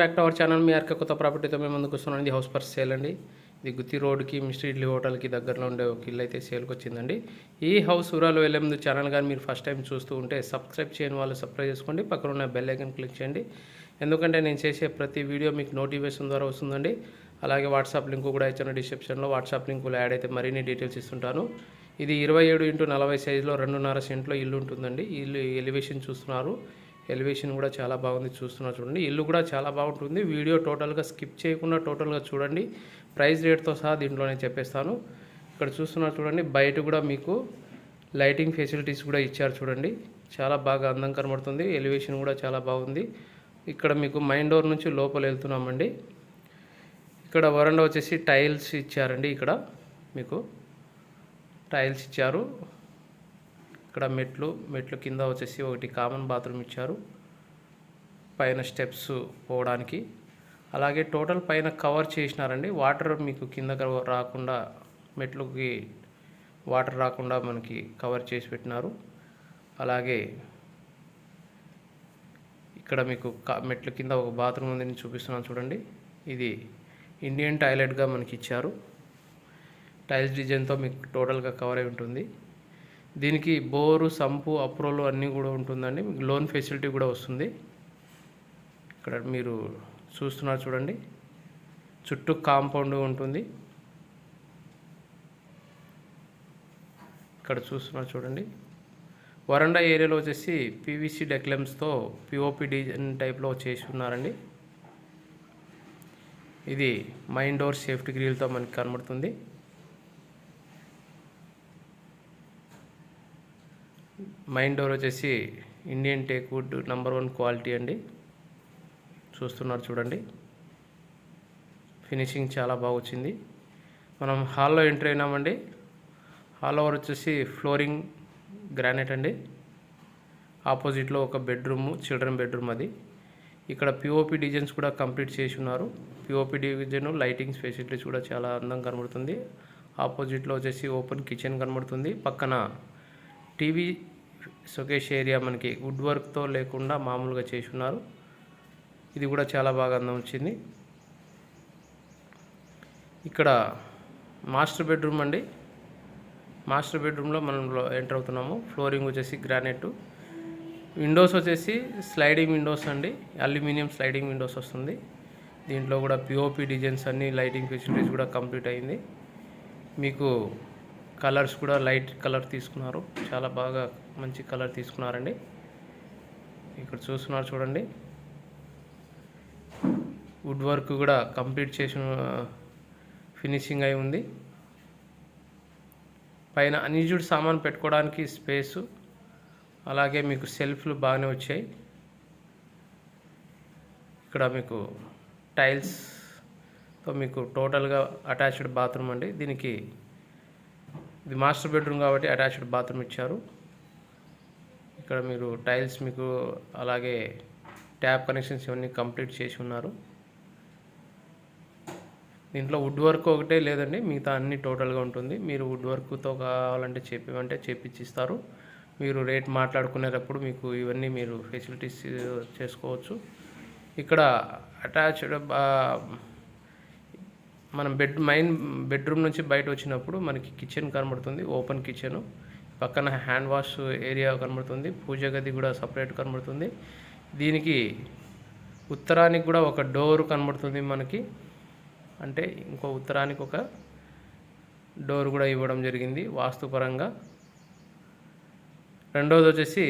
Back to our channel మీ అర్క కొత్త ప్రాపర్టీతో మేము ముందుకు వస్తున్నాం. ఇది హౌస్ పర్ సేల్ అండి. ఇది గుత్తి రోడ్కి మిస్ట్రీ ఇడ్లీ హోటల్కి దగ్గరలో ఉండే ఒక ఇల్లు అయితే సేల్కి వచ్చిందండి. ఈ హౌస్ ఊరాలు వెళ్ళే ముందు ఛానల్ కానీ మీరు ఫస్ట్ టైం చూస్తూ ఉంటే సబ్స్క్రైబ్ చేయని వాళ్ళు సబ్స్క్రైబ్ చేసుకోండి. పక్కన ఉన్న బెల్ ఐకన్ క్లిక్ చేయండి. ఎందుకంటే నేను చేసే ప్రతి వీడియో మీకు నోటిఫికేషన్ ద్వారా వస్తుందండి. అలాగే వాట్సాప్ లింక్ కూడా ఇచ్చాను డిస్క్రిప్షన్లో వాట్సాప్ లింకులో యాడ్ అయితే మరిన్ని డీటెయిల్స్ ఇస్తుంటాను. ఇది ఇరవై ఏడు ఇంటూ నలభై సైజులో రెండున్నర సెంట్లో ఇల్లు ఉంటుందండి. ఇల్లు ఎలివేషన్ చూస్తున్నారు. ఎలివేషన్ కూడా చాలా బాగుంది చూస్తున్నా చూడండి. ఇల్లు కూడా చాలా బాగుంటుంది. వీడియో టోటల్గా స్కిప్ చేయకుండా టోటల్గా చూడండి. ప్రైస్ రేట్తో సహా దీంట్లోనే చెప్పేస్తాను. ఇక్కడ చూస్తున్నారు చూడండి. బయట కూడా మీకు లైటింగ్ ఫెసిలిటీస్ కూడా ఇచ్చారు చూడండి. చాలా బాగా అందం కనబడుతుంది. ఎలివేషన్ కూడా చాలా బాగుంది. ఇక్కడ మీకు మైన్ డోర్ నుంచి లోపల వెళ్తున్నామండి. ఇక్కడ వరండా వచ్చేసి టైల్స్ ఇచ్చారండి ఇక్కడ మీకు. టైల్స్ ఇచ్చారు. ఇక్కడ మెట్లు మెట్లు కింద వచ్చేసి ఒకటి కామన్ బాత్రూమ్ ఇచ్చారు. పైన స్టెప్స్ పోవడానికి. అలాగే టోటల్ పైన కవర్ చేసినారండి. వాటర్ మీకు కింద రాకుండా మెట్లుకి వాటర్ రాకుండా మనకి కవర్ చేసి పెట్టినారు. అలాగే ఇక్కడ మీకు మెట్ల కింద ఒక బాత్రూమ్ ఉంది చూపిస్తున్నాను చూడండి. ఇది ఇండియన్ టాయిలెట్గా మనకి ఇచ్చారు. టైల్స్ డిజైన్తో మీకు టోటల్గా కవర్ అయి ఉంటుంది. దీనికి బోరు సంపు అప్రోలు అన్నీ కూడా ఉంటుందండి. మీకు లోన్ ఫెసిలిటీ కూడా వస్తుంది. ఇక్కడ మీరు చూస్తున్నారు చూడండి. చుట్టూ కాంపౌండ్ ఉంటుంది. ఇక్కడ చూస్తున్నారు చూడండి. వరండా ఏరియాలో వచ్చేసి పీవీసీ డెక్లెమ్స్తో పిఓపి డిజైన్ టైప్లో చేసి ఉన్నారండి. ఇది మైన్ డోర్ సేఫ్టీ గ్రిల్తో మనకి కనబడుతుంది. మైన్ డోర్ వచ్చేసి Indian teak wood number one quality అండి. చూస్తున్నారు చూడండి. ఫినిషింగ్ చాలా బాగా వచ్చింది. మనం హాల్లో ఎంటర్ అయినామండి. హాల్ ఓవర్ వచ్చేసి ఫ్లోరింగ్ గ్రానైట్ అండి. ఆపోజిట్లో ఒక బెడ్రూమ్ చిల్డ్రన్ బెడ్రూమ్ అది. ఇక్కడ పిఓపి డిజైన్స్ కూడా కంప్లీట్ చేసి ఉన్నారు. పిఓపి డిజైన్ లైటింగ్ ఫెసిలిటీస్ కూడా చాలా అందంగా కనబడుతుంది. ఆపోజిట్లో వచ్చేసి ఓపెన్ కిచెన్ కనబడుతుంది. పక్కన టీవీ సొకేష్ ఏరియా మనకి వుడ్ వర్క్తో లేకుండా మామూలుగా చేసి ఉన్నారు ఇది కూడా చాలా బాగా అందం వచ్చింది. ఇక్కడ మాస్టర్ బెడ్రూమ్ అండి. మాస్టర్ బెడ్రూమ్లో మనం ఎంటర్ అవుతున్నాము. ఫ్లోరింగ్ వచ్చేసి గ్రానైట్. విండోస్ వచ్చేసి స్లైడింగ్ విండోస్ అండి. అల్యూమినియం స్లైడింగ్ విండోస్ వస్తుంది. దీంట్లో కూడా పిఓపి డిజైన్స్ అన్ని లైటింగ్ ఫెసిలిటీస్ కూడా కంప్లీట్ అయింది. మీకు కలర్స్ కూడా లైట్ కలర్ తీసుకున్నారు. చాలా బాగా మంచి కలర్ తీసుకున్నారండి. ఇక్కడ చూస్తున్నారు చూడండి. వుడ్ వర్క్ కూడా కంప్లీట్ చేసిన ఫినిషింగ్ అయి ఉంది. పైన అన్యూజ్డ్ సామాన్ పెట్టుకోవడానికి స్పేసు. అలాగే మీకు సెల్ఫ్లు బాగానే వచ్చాయి. ఇక్కడ మీకు టైల్స్తో మీకు టోటల్గా అటాచ్డ్ బాత్రూమ్ అండి. దీనికి ఇది మాస్టర్ బెడ్రూమ్ కాబట్టి అటాచ్డ్ బాత్రూమ్ ఇచ్చారు. ఇక్కడ మీరు టైల్స్ మీకు అలాగే ట్యాప్ కనెక్షన్స్ ఇవన్నీ కంప్లీట్ చేసి ఉన్నారు. దీంట్లో వుడ్ వర్క్ ఒకటే లేదండి మిగతా అన్ని టోటల్గా ఉంటుంది. మీరు వుడ్ వర్క్తో కావాలంటే చెప్పిమంటే చేపించిస్తారు మీరు రేట్ మాట్లాడుకునేటప్పుడు మీకు ఇవన్నీ మీరు ఫెసిలిటీస్ చేసుకోవచ్చు. ఇక్కడ అటాచ్డ్ మనం బెడ్ మైన్ బెడ్రూమ్ నుంచి బయట వచ్చినప్పుడు మనకి కిచెన్ కనబడుతుంది ఓపెన్ కిచెన్ పక్కన హ్యాండ్ వాష్ ఏరియా కనబడుతుంది పూజ గది కూడా సపరేట్ కనబడుతుంది. దీనికి ఉత్తరానికి కూడా ఒక డోర్ కనబడుతుంది మనకి. అంటే ఇంకో ఉత్తరానికి ఒక డోర్ కూడా ఇవ్వడం జరిగింది వాస్తుపరంగా. రెండోది వచ్చేసి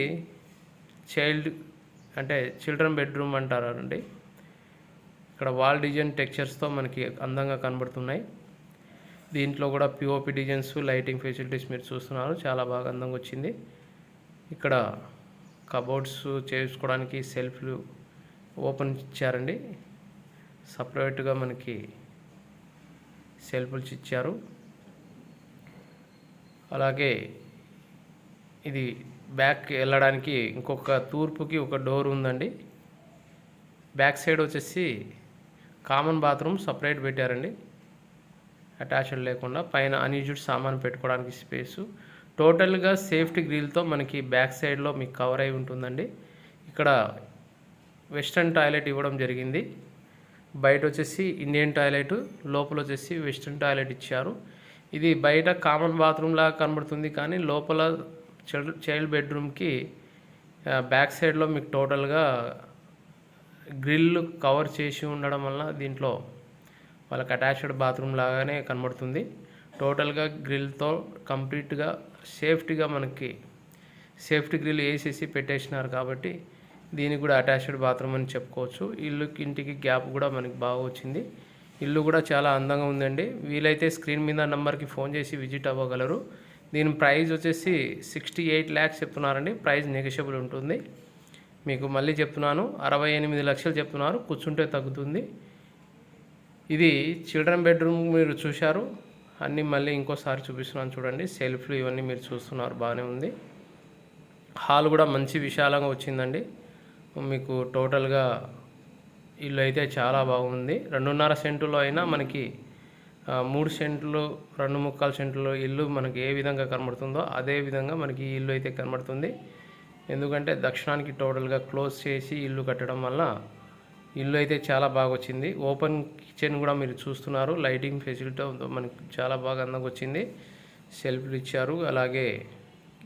చైల్డ్ అంటే చిల్డ్రన్ బెడ్రూమ్ అంటారండి ఇక్కడ వాల్ డిజైన్ టెక్చర్స్తో మనకి అందంగా కనబడుతున్నాయి. దీంట్లో కూడా పిఓపి డిజైన్స్ లైటింగ్ ఫెసిలిటీస్ మీరు చూస్తున్నారు. చాలా బాగా అందంగా వచ్చింది. ఇక్కడ కబోర్డ్స్ చేసుకోవడానికి సెల్ఫ్లు ఓపెన్ ఇచ్చారండి. సపరేట్గా మనకి సెల్ఫ్లు ఇచ్చారు. అలాగే ఇది బ్యాక్ వెళ్ళడానికి ఇంకొక తూర్పుకి ఒక డోర్ ఉందండి. బ్యాక్ సైడ్ వచ్చేసి కామన్ బాత్రూమ్ సపరేట్ పెట్టారండి. అటాచ్డ్ లేకుండా పైన అన్యూజ్డ్ సామాన్ పెట్టుకోవడానికి స్పేసు టోటల్గా సేఫ్టీ గ్రిల్తో మనకి బ్యాక్ సైడ్లో మీకు కవర్ అయి ఉంటుందండి. ఇక్కడ వెస్ట్రన్ టాయిలెట్ ఇవ్వడం జరిగింది. బయట వచ్చేసి ఇండియన్ టాయిలెట్ లోపల వచ్చేసి వెస్ట్రన్ టాయిలెట్ ఇచ్చారు. ఇది బయట కామన్ బాత్రూమ్ లాగా కనబడుతుంది కానీ లోపల చైల్డ్ చైల్డ్ బెడ్రూమ్కి బ్యాక్ సైడ్లో మీకు టోటల్గా గ్రిల్ కవర్ చేసి ఉండడం వల్ల దీంట్లో వాళ్ళకి అటాచ్డ్ బాత్రూమ్ లాగానే కనబడుతుంది. టోటల్గా గ్రిల్తో కంప్లీట్గా సేఫ్టీగా మనకి సేఫ్టీ గ్రిల్ వేసేసి పెట్టేసినారు కాబట్టి దీనికి కూడా అటాచ్డ్ బాత్రూమ్ అని చెప్పుకోవచ్చు. ఇల్లు ఇంటికి గ్యాప్ కూడా మనకి బాగా వచ్చింది. ఇల్లు కూడా చాలా అందంగా ఉందండి. వీలైతే స్క్రీన్ మీద నెంబర్కి ఫోన్ చేసి విజిట్ అవ్వగలరు. దీని ప్రైస్ వచ్చేసి సిక్స్టీ ఎయిట్ ల్యాక్స్ చెప్తున్నారండి. ప్రైస్ నెగోషియబుల్ ఉంటుంది. మీకు మళ్ళీ చెప్తున్నాను. అరవై ఎనిమిది లక్షలు చెప్తున్నారు. కూర్చుంటే తగ్గుతుంది. ఇది చిల్డ్రన్ బెడ్రూమ్ మీరు చూశారు. అన్నీ మళ్ళీ ఇంకోసారి చూపిస్తున్నాను చూడండి. సెల్ఫ్లు ఇవన్నీ మీరు చూస్తున్నారు. బాగానే ఉంది. హాల్ కూడా మంచి విశాలంగా వచ్చిందండి. మీకు టోటల్గా ఇల్లు అయితే చాలా బాగుంది. రెండున్నర సెంటులో అయినా మనకి మూడు సెంట్లు రెండు ముక్కాలు సెంట్లు ఇల్లు మనకి ఏ విధంగా కనబడుతుందో అదే విధంగా మనకి ఈ ఇల్లు అయితే కనబడుతుంది. ఎందుకంటే దక్షిణానికి టోటల్గా క్లోజ్ చేసి ఇల్లు కట్టడం వల్ల ఇల్లు అయితే చాలా బాగా వచ్చింది. ఓపెన్ కిచెన్ కూడా మీరు చూస్తున్నారు. లైటింగ్ ఫెసిలిటీ మనకి చాలా బాగా అందంగా వచ్చింది. సెల్ఫ్లు ఇచ్చారు. అలాగే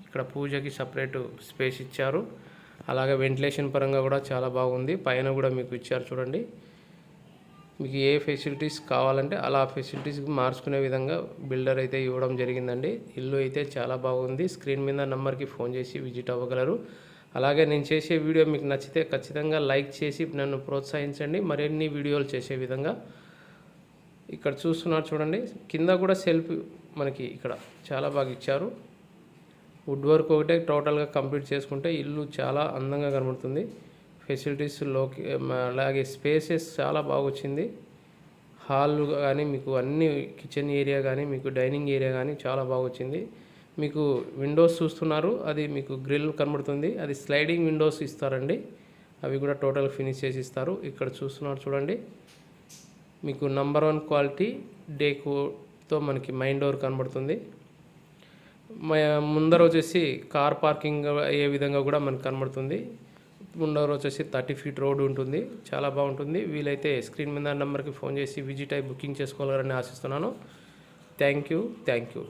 ఇక్కడ పూజకి సపరేట్ స్పేస్ ఇచ్చారు. అలాగే వెంటిలేషన్ పరంగా కూడా చాలా బాగుంది. పైన కూడా మీకు ఇచ్చారు చూడండి. మీకు ఏ ఫెసిలిటీస్ కావాలంటే అలా ఫెసిలిటీస్ మార్చుకునే విధంగా బిల్డర్ అయితే ఇవ్వడం జరిగిందండి. ఇల్లు అయితే చాలా బాగుంది. స్క్రీన్ మీద నెంబర్కి ఫోన్ చేసి విజిట్ అవ్వగలరు. అలాగే నేను చేసే వీడియో మీకు నచ్చితే ఖచ్చితంగా లైక్ చేసి నన్ను ప్రోత్సహించండి. మరిన్ని వీడియోలు చేసే విధంగా ఇక్కడ చూస్తున్నారు చూడండి. కింద కూడా సెల్ఫ్ మనకి ఇక్కడ చాలా బాగా ఇచ్చారు. వుడ్ వర్క్ ఒకటే టోటల్గా కంప్లీట్ చేసుకుంటే ఇల్లు చాలా అందంగా కనబడుతుంది. ఫెసిలిటీస్లోకి అలాగే స్పేసెస్ చాలా బాగా వచ్చింది హాల్ కానీ మీకు అన్ని కిచెన్ ఏరియా కానీ మీకు డైనింగ్ ఏరియా కానీ చాలా బాగా వచ్చింది మీకు విండోస్ చూస్తున్నారు అది మీకు గ్రిల్ కనబడుతుంది అది స్లైడింగ్ విండోస్ ఇస్తారండి. అవి కూడా టోటల్ ఫినిష్ చేసి ఇస్తారు. ఇక్కడ చూస్తున్నారు చూడండి. మీకు నంబర్ వన్ క్వాలిటీ డేకోతో మనకి మైండ్ డోర్ కనబడుతుంది. మ- ముందర వచ్చేసి కార్ పార్కింగ్ అయ్యే విధంగా కూడా మనకు కనబడుతుంది. ముందర వచ్చేసి థర్టీ ఫీట్ రోడ్ ఉంటుంది. చాలా బాగుంటుంది. వీలైతే స్క్రీన్ మీద నెంబర్కి ఫోన్ చేసి విజిట్ అయి బుకింగ్ చేసుకోవాలని ఆశిస్తున్నాను. Thank you. Thank you.